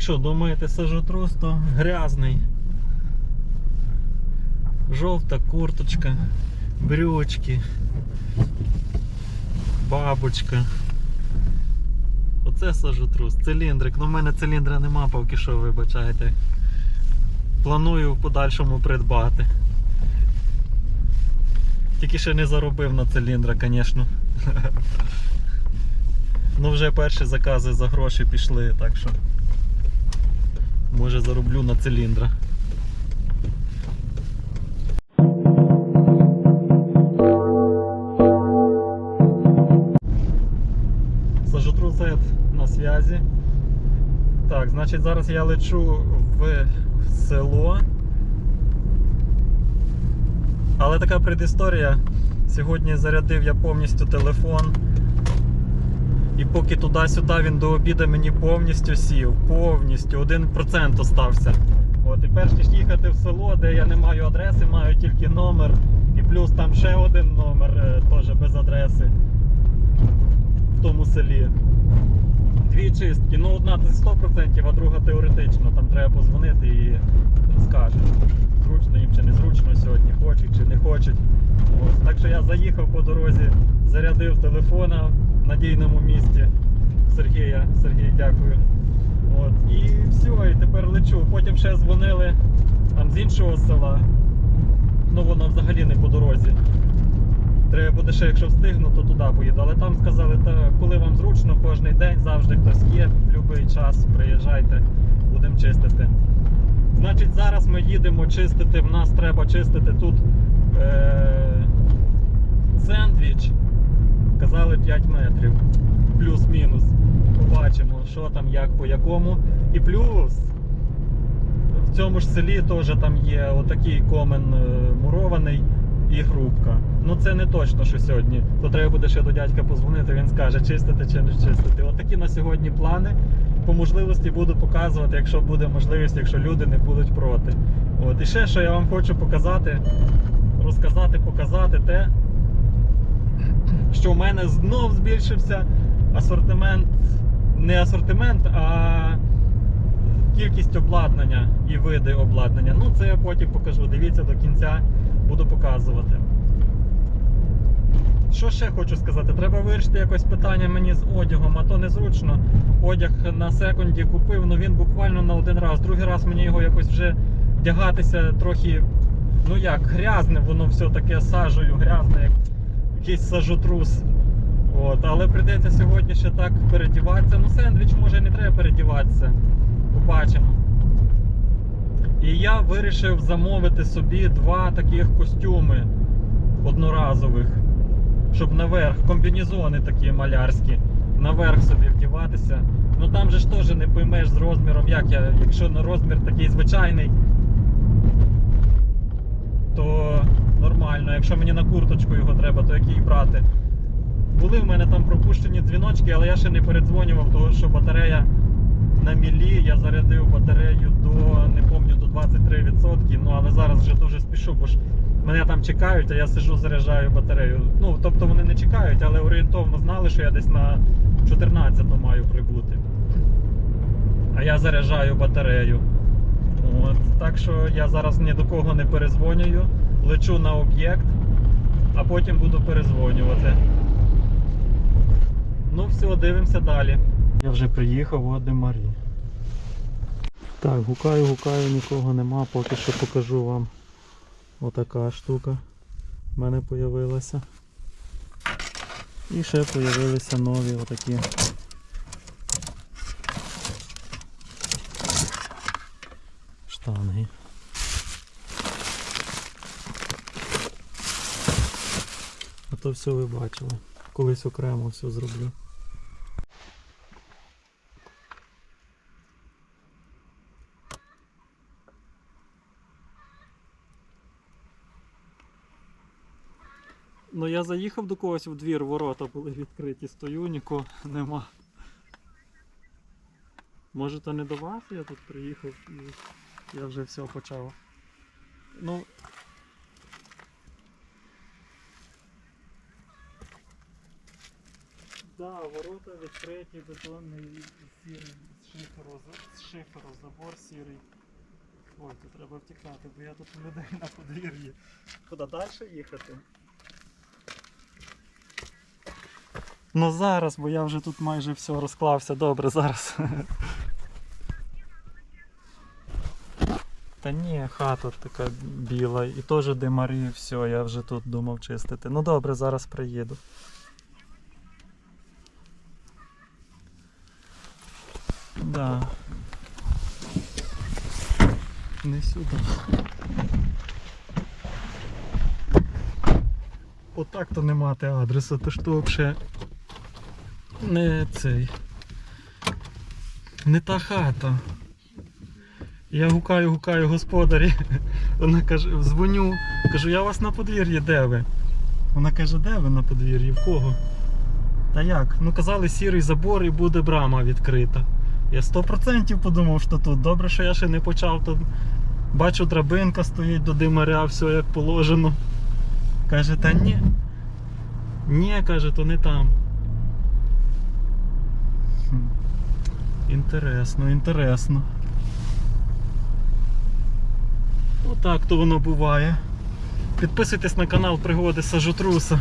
Якщо думаєте, сажотрус, то грязний. Жовта курточка, брючки, бабочка. Оце сажотрус, циліндрик. Ну в мене циліндра нема, поки що, вибачайте. Планую в подальшому придбати. Тільки ще не заробив на циліндра, звісно. Ну вже перші закази за гроші пішли, так що може зароблю на циліндра. Сажотрусет на зв'язі. Так, значить зараз я лечу в село. Але така предісторія. Сьогодні зарядив я повністю телефон. І поки туди-сюди він до обіду мені повністю сів, повністю, 1% остався. От, і перш ніж їхати в село, де я не маю адреси, маю тільки номер. І плюс там ще один номер, е, теж без адреси в тому селі. Дві чистки. Ну, одна це 100%, а друга теоретично. Там треба позвонити і скажуть, зручно їм чи не зручно сьогодні, хочуть чи не хочуть. Ось. Так що я заїхав по дорозі, зарядив телефона в надійному місці Сергія. Сергій, дякую. От. І все, і тепер лечу. Потім ще дзвонили там з іншого села. Ну воно взагалі не по дорозі. Треба буде ще, якщо встигну, то туди поїду. Але там сказали, та коли вам зручно, кожен день завжди хтось є, будь-який час приїжджайте, будемо чистити. Значить, зараз ми їдемо чистити. В нас треба чистити тут е- сендвіч. Казали 5 метрів. Плюс-мінус. Побачимо, що там, як по якому. І плюс в цьому ж селі теж там є отакий комен е, мурований і грубка. Ну це не точно, що сьогодні. То треба буде ще до дядька позвонити, він скаже, чистити чи не чистити. Отакі на сьогодні плани. По можливості буду показувати, якщо буде можливість, якщо люди не будуть проти. От. І ще що я вам хочу показати, розказати, показати те, що в мене знов збільшився асортимент, не асортимент, а кількість обладнання і види обладнання. Ну, це я потім покажу. Дивіться до кінця, буду показувати. Що ще хочу сказати? Треба вирішити якось питання мені з одягом, а то незручно. Одяг на секунді купив, ну він буквально на один раз. Другий раз мені його якось вже вдягатися трохи, ну як, грязне, воно все таке сажею, грязне, як якийсь сажотрус. От, але прийдеться сьогодні ще так передіватися. Ну, сендвіч може не треба передіватися. Побачимо. І я вирішив замовити собі два таких костюми одноразових, щоб наверх, комбінезони такі малярські, наверх собі вдіватися. Ну там же ж теж не поймеш з розміром, як я, якщо на розмір такий звичайний, то нормально. Якщо мені на курточку його треба, то який брати. Були в мене там пропущені дзвіночки, але я ще не передзвонював, тому що батарея на мілі, я зарядив батарею до, не пам'ятаю, до 23%, ну але зараз вже дуже спішу, бо ж мене там чекають, а я сижу, заряджаю батарею. Ну, тобто вони не чекають, але орієнтовно знали, що я десь на 14 маю прибути. А я заряджаю батарею. От, так що я зараз ні до кого не перезвонюю, лечу на об'єкт, а потім буду перезвонювати. Ну все, дивимося далі. Я вже приїхав у Адемарі. Так, гукаю, гукаю, нікого нема, поки що покажу вам отака штука в мене появилася. І ще появилися нові отакі. Все ви бачили. Колись окремо все зроблю. Ну я заїхав до когось в двір, ворота були відкриті, стою, нікого нема. Може то не до вас я тут приїхав і я вже все почав. Ну. Да, ворота відкриті, бетонний сірий з шиферу, з шиферу, забор сірий. Ой, тут треба втікати, бо я тут людей на подвір'ї. Куди далі їхати? Ну зараз, бо я вже тут майже все розклався. Добре, зараз. Та ні, хата така біла і теж димарі, все, я вже тут думав чистити. Ну добре, зараз приїду. Да. Не сюди. Отак то не мати адресу, то ж то взагалі не цей. Не та хата. Я гукаю, гукаю господарі. Вона каже, дзвоню, кажу, я вас на подвір'ї, де ви? Вона каже, де ви на подвір'ї? В кого? Та як? Ну казали сірий забор і буде брама відкрита. Я 100% подумав, що тут. Добре, що я ще не почав. Тут бачу, драбинка стоїть до димаря, все як положено. Каже, та ні. Ні, каже, то не там. Інтересно, інтересно. Отак то воно буває. Підписуйтесь на канал Пригоди Сажотруса.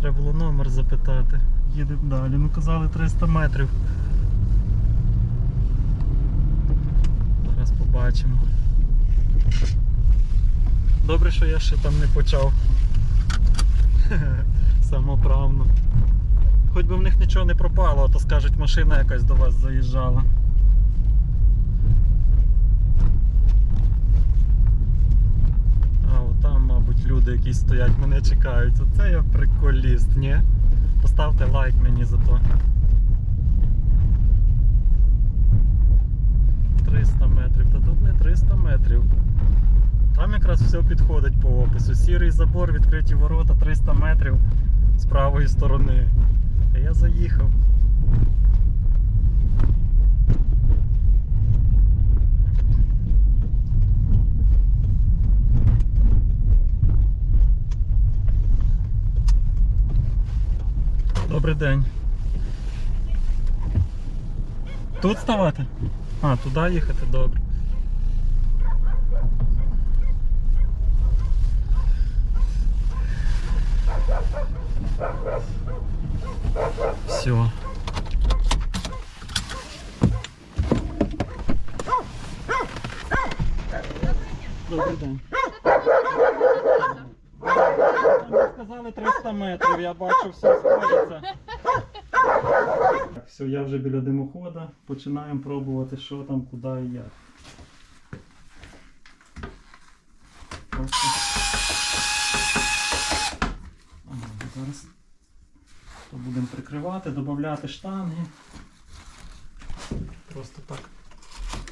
Треба було номер запитати. Їдемо далі. Ну казали 300 метрів. Зараз побачимо. Добре, що я ще там не почав. Самоправно. Хоч би в них нічого не пропало, а то скажуть, машина якась до вас заїжджала. А от там, мабуть, люди якісь стоять, мене чекають. Оце я приколіст, ні? Поставте лайк мені за то. 300 метрів, та тут не 300 метрів. Там якраз все підходить по опису. Сірий забор, відкриті ворота 300 метрів з правої сторони. Та я заїхав. Добрий день. Тут ставати? А, туди їхати, добре. Все. Добрий день. Ви сказали 300 метрів, я бачу, все сходиться. Все, я вже біля димохода. Починаємо пробувати, що там, куди і як. Зараз то будемо прикривати, додати штанги. Просто так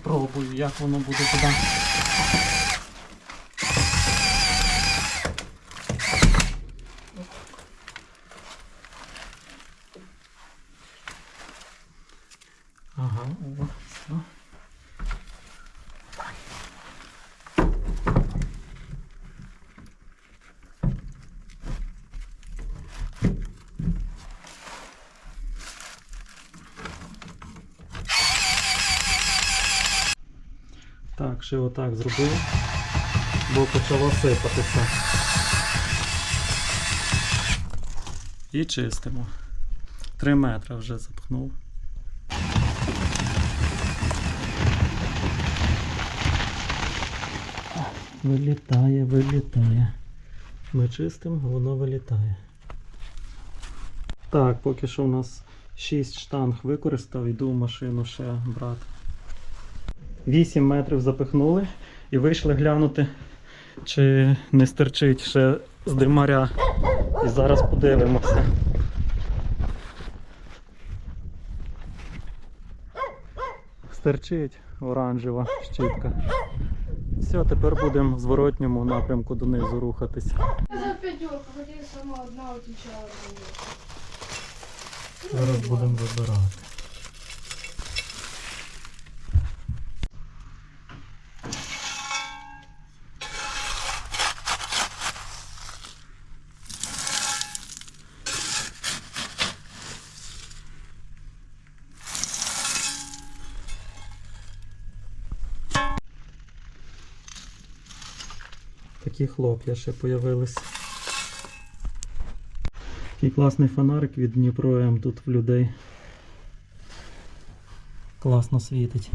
пробую, як воно буде туди. Ага, о, все. Так, ще отак зробив, бо почало сипатися. І чистимо. Три метри вже запхнув. Вилітає, вилітає. Ми чистимо, воно вилітає. Так, поки що у нас 6 штанг використав, йду в машину ще брати. 8 метрів запихнули і вийшли глянути, чи не стерчить ще з димаря. І зараз подивимося. Стерчить оранжева щітка. Все, тепер будемо в зворотньому напрямку донизу рухатись. За пятерку, хотя я сама одна отічала. Зараз будемо вибирати. Такі хлоп'я ще появилися. Такий класний фонарик від Дніпро М тут в людей. Класно світить.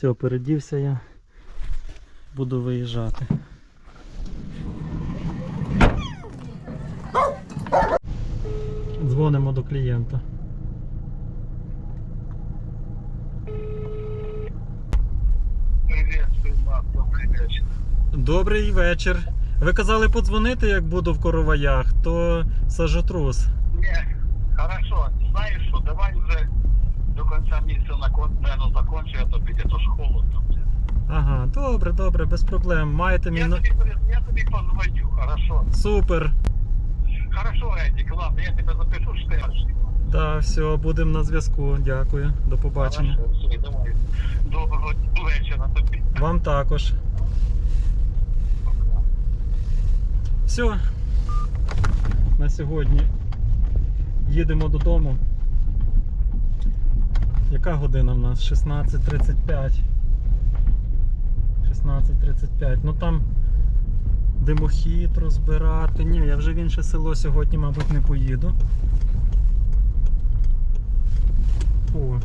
Все, передівся я. Буду виїжджати. Дзвонимо до клієнта. Добрий вечір. Ви казали подзвонити, як буду в короваях, то сажу трус. Не, хорошо, знаешь что, давай уже до на кон, наверное, закончу, а то где-то ж холодно. Ага, добре, добре, без проблем. Маєте мій Я тебе, я тебе позвоню, хорошо? Супер. Хорошо, Эдик, ладно, я тебе запишу, что я Да, все, будемо на зв'язку. Дякую. До побачення. Хорошо, все, давай. Доброго вечора тобі. Вам також. Все. На сьогодні їдемо додому. Яка година в нас? 16.35. 16.35. Ну там димохід розбирати. Ні, я вже в інше село сьогодні, мабуть, не поїду. О.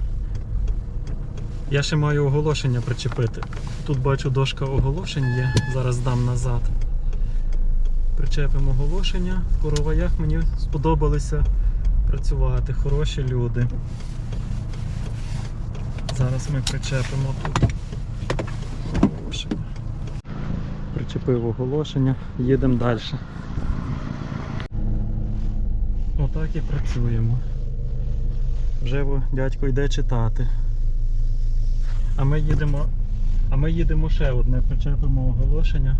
Я ще маю оголошення причепити. Тут бачу дошка оголошень є. Зараз дам назад. Причепимо оголошення. В короваях мені сподобалося працювати. Хороші люди. Зараз ми причепимо тут. Причепив оголошення, їдемо далі. Отак і працюємо. Вже дядько йде читати. А ми їдемо. А ми їдемо ще одне, причепимо оголошення.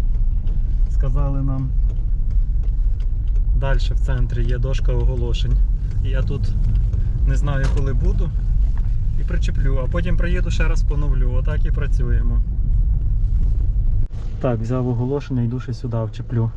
Сказали нам. Далі в центрі є дошка оголошень. І я тут не знаю, коли буду. І причеплю, а потім приїду ще раз поновлю. Отак і працюємо. Так, взяв оголошення, йду ще сюди вчеплю.